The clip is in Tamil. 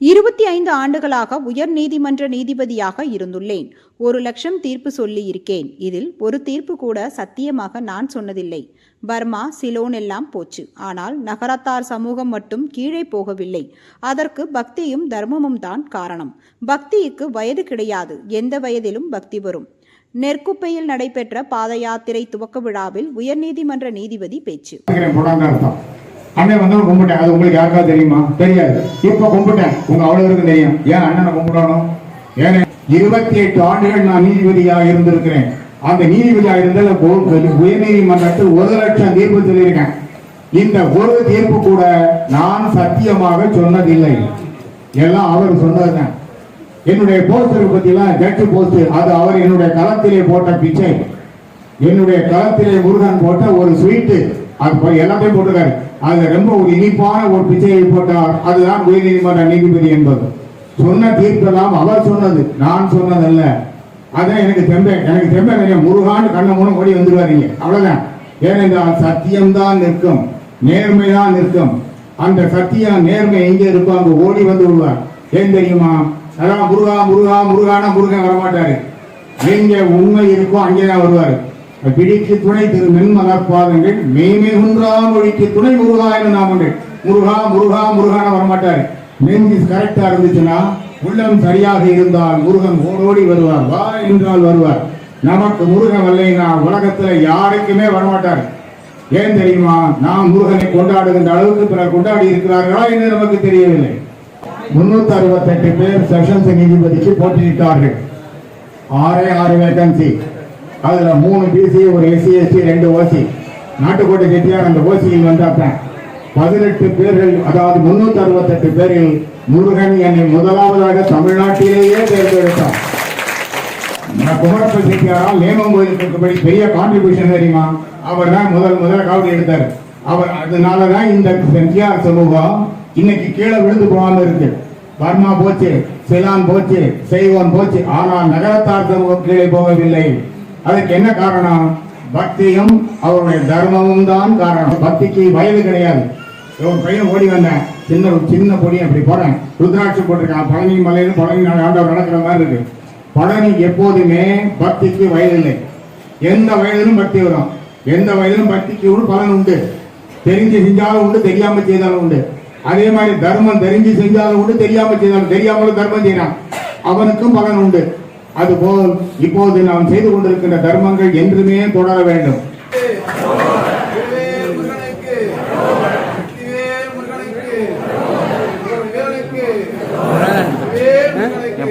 இருபத்தி ஐந்து ஆண்டுகளாக உயர் நீதிமன்ற நீதிபதியாக இருந்துள்ளேன். ஒரு லட்சம் தீர்ப்பு சொல்லி இருக்கேன் இதில் ஒரு தீர்ப்பு கூட சத்தியமாக நான் சொன்னதில்லை. பர்மா சிலோன் எல்லாம் போச்சு. ஆனால் நகரத்தார் சமூகம் மட்டும் கீழே போகவில்லை. அதற்கு பக்தியும் தர்மமும் தான் காரணம். பக்திக்கு வயது கிடையாது. எந்த வயதிலும் பக்தி வரும். நெற்குப்பையில் நடைபெற்ற பாத யாத்திரை துவக்க விழாவில் உயர்நீதிமன்ற நீதிபதி பேச்சு. அண்ணன் வந்தவன் கும்பிட்டேன். அது உங்களுக்கு யாருக்காவது தெரியுமா? தெரியாது. இப்ப கும்பிட்டேன். உங்க அவ்வளவுக்கும் தெரியும். ஏன் அண்ணனை கும்பிடணும்? ஏன்னா இருபத்தி எட்டு ஆண்டுகள் நான் நீதிபதியாக இருந்திருக்கிறேன். அந்த நீதிபதியாக இருந்தது உயர் நீதிமன்றத்தில் ஒரு லட்சம் தீர்ப்பு சொல்லியிருக்கேன். இந்த ஒரு தீர்ப்பு கூட நான் சத்தியமாக சொன்னதில்லை. எல்லாம் அவர் சொன்னதுதான். என்னுடைய போஸ்டர் பத்திலாம் ஜட்ஜு போஸ்ட் அது அவர் என்னுடைய களத்திலே போட்ட பிச்சை. என்னுடைய களத்திலே முருகன் போட்ட ஒரு ஸ்வீட்டு எல்லாத்தையும் போட்டிருக்காரு? அதுல ரொம்ப ஒரு இனிப்பான ஒரு பிச்சையை போட்டார். அதுதான் உயர்நீதிமன்ற நீதிபதி என்பது. சொன்ன தீர்ப்பெல்லாம் அவர் சொன்னது நான் சொன்னதல்ல. அதான் எனக்கு தெம்பே. எனக்கு தெம்பே நிறைய முருகான்னு கண்ண மூணு ஓடி வந்துருவாருங்க அவ்வளவுதான். ஏனென்றால் சத்தியம்தான் நிற்கும். நேர்மைதான் நிற்கும். அந்த சத்தியம் நேர்மை எங்கே இருக்கோ அங்க ஓடி வந்து விடுவார். ஏன் தெரியுமா? அதான் முருகா முருகா முருகானா முருகன் வரமாட்டாரு. எங்க உண்மை இருக்கோ அங்கேதான் வருவாரு. பிடிக்கு துணை திரு மென்மலர்பாதங்கள் பாதங்கள் மெய்மை குன்றா மொழிக்கு துணை முருகா என நாமங்கள் முருகா முருகா முருகான வரமாட்டாரு. நெஞ்சு கரெக்டா இருந்துச்சுன்னா உள்ளம் சரியாக இருந்தால் முருகன் ஓடோடி வருவார் வா என்றால் வருவார். நமக்கு முருகன் வரலைன்னா உலகத்துல யாருக்குமே வரமாட்டார். ஏன் தெரியுமா? நாம் முருகனை கொண்டாடுகின்ற அளவுக்கு பிறர் கொண்டாடி இருக்கிறார்களா என்று நமக்கு தெரியவில்லை. முன்னூத்தி அறுபத்தெட்டு பேர் செஷன்ஸ் நீதிபதிக்கு போட்டியிட்டார்கள். ஆறே ஆறு வேகன்சி அதில் மூணு பிசி ஒரு எஸ்சி எஸ்டி ரெண்டு ஓசி நாட்டுக்கோட்டை செட்டியார் அந்த ஓசியில் வந்தாப்பேன் பதினெட்டு பேர்கள் அதாவது முன்னூத்தி அறுபத்தெட்டு பேரில் முருகன் என்னை முதலாவதாக தமிழ்நாட்டிலேயே தேர்ந்தெடுத்தார். நான் குமரப்ப செட்டியாரால் நேமம் கோயிலுக்கு பெரிய கான்ட்ரிபியூஷன் தெரியுமா? அவர் தான் முதல் முதல் காவடி எடுத்தார். அவர் அதனால தான் இந்த செட்டியார் சமூகம் இன்னைக்கு கீழே விழுந்து போகாமல் இருக்கு. பர்மா போச்சு செலான் போச்சு செய்வோன் போச்சு. ஆனால் நகரத்தார் சமூகம் கீழே போகவில்லை. அதுக்கு என்ன காரணம்? பக்தியும் அவருடைய தர்மமும் தான் காரணம். பக்திக்கு வயது கிடையாது. ஒரு பையன் ஓடி வந்தேன். சின்ன ஒரு சின்ன பொடி அப்படி போறேன் ருத்ராட்சி போட்டிருக்கான். பழனி மலையில பழனி ஆண்டவர் நடக்கிற மாதிரி இருக்கு. பழனி எப்போதுமே பக்திக்கு வயது இல்லை எந்த வயதிலும் பக்தி வரும். எந்த வயதிலும் பக்திக்கு ஒரு பலன் உண்டு. தெரிஞ்சு செஞ்சாலும் உண்டு தெரியாம செய்தாலும் உண்டு. அதே மாதிரி தர்மம் தெரிஞ்சு செஞ்சாலும் உண்டு தெரியாம செய்தாலும் தெரியாமலும் தர்மம் செய்யறான். அவனுக்கும் பலன் உண்டு. அதுபோல் இப்போது நாம் செய்து கொண்டிருக்கின்ற தர்மங்கள் என்றுமே தொடர வேண்டும்.